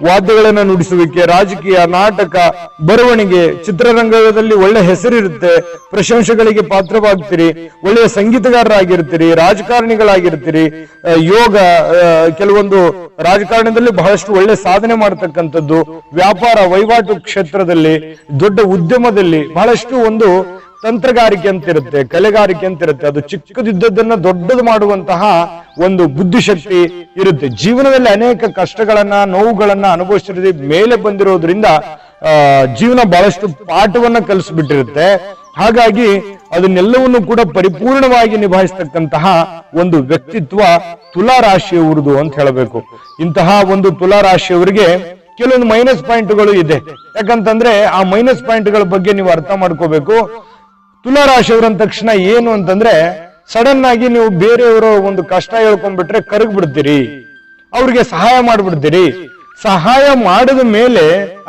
ವಾದ್ಯಗಳನ್ನ ನುಡಿಸುವಿಕೆ, ರಾಜಕೀಯ, ನಾಟಕ, ಬರವಣಿಗೆ, ಚಿತ್ರರಂಗದಲ್ಲಿ ಒಳ್ಳೆ ಹೆಸರಿರುತ್ತೆ. ಪ್ರಶಂಸೆಗಳಿಗೆ ಪಾತ್ರವಾಗ್ತೀರಿ. ಒಳ್ಳೆಯ ಸಂಗೀತಗಾರರಾಗಿರ್ತೀರಿ, ರಾಜಕಾರಣಿಗಳಾಗಿರ್ತೀರಿ. ಯೋಗ ಕೆಲವೊಂದು ರಾಜಕಾರಣದಲ್ಲಿ ಬಹಳಷ್ಟು ಒಳ್ಳೆ ಸಾಧನೆ ಮಾಡತಕ್ಕಂಥದ್ದು. ವ್ಯಾಪಾರ, ವಹಿವಾಟು ಕ್ಷೇತ್ರದಲ್ಲಿ, ದೊಡ್ಡ ಉದ್ಯಮದಲ್ಲಿ ಬಹಳಷ್ಟು ಒಂದು ತಂತ್ರಗಾರಿಕೆ ಅಂತ ಇರುತ್ತೆ ಕಲೆಗಾರಿಕೆ ಅಂತ ಇರುತ್ತೆ ಅದು ಚಿಕ್ಕದಿದ್ದದನ್ನ ದೊಡ್ಡದು ಮಾಡುವಂತಹ ಒಂದು ಬುದ್ಧಿಶಕ್ತಿ ಇರುತ್ತೆ. ಜೀವನದಲ್ಲಿ ಅನೇಕ ಕಷ್ಟಗಳನ್ನ, ನೋವುಗಳನ್ನ ಅನುಭವಿಸಿರೋದು ಮೇಲೆ ಬಂದಿರೋದ್ರಿಂದ ಜೀವನ ಬಹಳಷ್ಟು ಪಾಠವನ್ನ ಕಲಿಸ್ಬಿಟ್ಟಿರುತ್ತೆ. ಹಾಗಾಗಿ ಅದನ್ನೆಲ್ಲವನ್ನು ಕೂಡ ಪರಿಪೂರ್ಣವಾಗಿ ನಿಭಾಯಿಸ್ತಕ್ಕಂತಹ ಒಂದು ವ್ಯಕ್ತಿತ್ವ ತುಲಾ ರಾಶಿಯವರದು ಅಂತ ಹೇಳಬೇಕು. ಇಂತಹ ಒಂದು ತುಲಾ ರಾಶಿಯವರಿಗೆ ಕೆಲವೊಂದು ಮೈನಸ್ ಪಾಯಿಂಟ್ಗಳು ಇದೆ. ಯಾಕಂತಂದ್ರೆ ಆ ಮೈನಸ್ ಪಾಯಿಂಟ್ಗಳ ಬಗ್ಗೆ ನೀವು ಅರ್ಥ ಮಾಡ್ಕೋಬೇಕು. ತುಲಾ ರಾಶಿಯವ್ರ ಅಂದ ತಕ್ಷಣ ಏನು ಅಂತಂದ್ರೆ ಸಡನ್ ಆಗಿ ನೀವು ಬೇರೆಯವರ ಒಂದು ಕಷ್ಟ ಹೇಳ್ಕೊಂಡ್ಬಿಟ್ರೆ ಕರಗ್ ಬಿಡ್ತೀರಿ ಅವ್ರಿಗೆ ಸಹಾಯ ಮಾಡ್ಬಿಡ್ತೀರಿ. ಸಹಾಯ ಮಾಡಿದ ಮೇಲೆ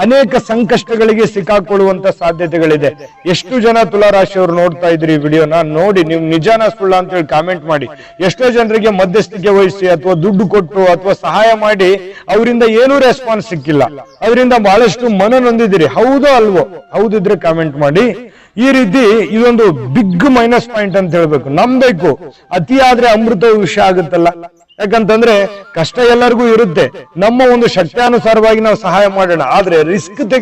ಅನೇಕ ಸಂಕಷ್ಟಗಳಿಗೆ ಸಿಕ್ಕಾಕೊಳ್ಳುವಂತ ಸಾಧ್ಯತೆಗಳಿದೆ. ಎಷ್ಟು ಜನ ತುಲಾ ರಾಶಿಯವರು ನೋಡ್ತಾ ಇದ್ರಿ ವಿಡಿಯೋನ? ನೋಡಿ, ನೀವು ನಿಜಾನ ಸುಳ್ಳ ಅಂತ ಹೇಳಿ ಕಾಮೆಂಟ್ ಮಾಡಿ. ಎಷ್ಟೋ ಜನರಿಗೆ ಮಧ್ಯಸ್ಥಿಕೆ ವಹಿಸಿ ಅಥವಾ ದುಡ್ಡು ಕೊಟ್ಟು ಅಥವಾ ಸಹಾಯ ಮಾಡಿ ಅವರಿಂದ ಏನೂ ರೆಸ್ಪಾನ್ಸ್ ಸಿಕ್ಕಿಲ್ಲ. ಅವರಿಂದ ಬಹಳಷ್ಟು ಮನ ನೊಂದಿದ್ದೀರಿ. ಹೌದೋ ಅಲ್ವೋ? ಹೌದಿದ್ರೆ ಕಾಮೆಂಟ್ ಮಾಡಿ. ಈ ರೀತಿ ಇದೊಂದು ಬಿಗ್ ಮೈನಸ್ ಪಾಯಿಂಟ್ ಅಂತ ಹೇಳ್ಬೇಕು. ನಂಬೇಕು ಅತಿಯಾದ್ರೆ ಅಮೃತ ವಿಷಯ ಆಗುತ್ತಲ್ಲ. ಯಾಕಂತಂದ್ರೆ ಕಷ್ಟ ಎಲ್ಲರಿಗೂ ಇರುತ್ತೆ. ನಮ್ಮ ಒಂದು ಶಕ್ತಿಯಾನುಸಾರವಾಗಿ ನಾವು ಸಹಾಯ ಮಾಡೋಣ. ಆದ್ರೆ ರಿಸ್ಕ್ ತೆಗೆ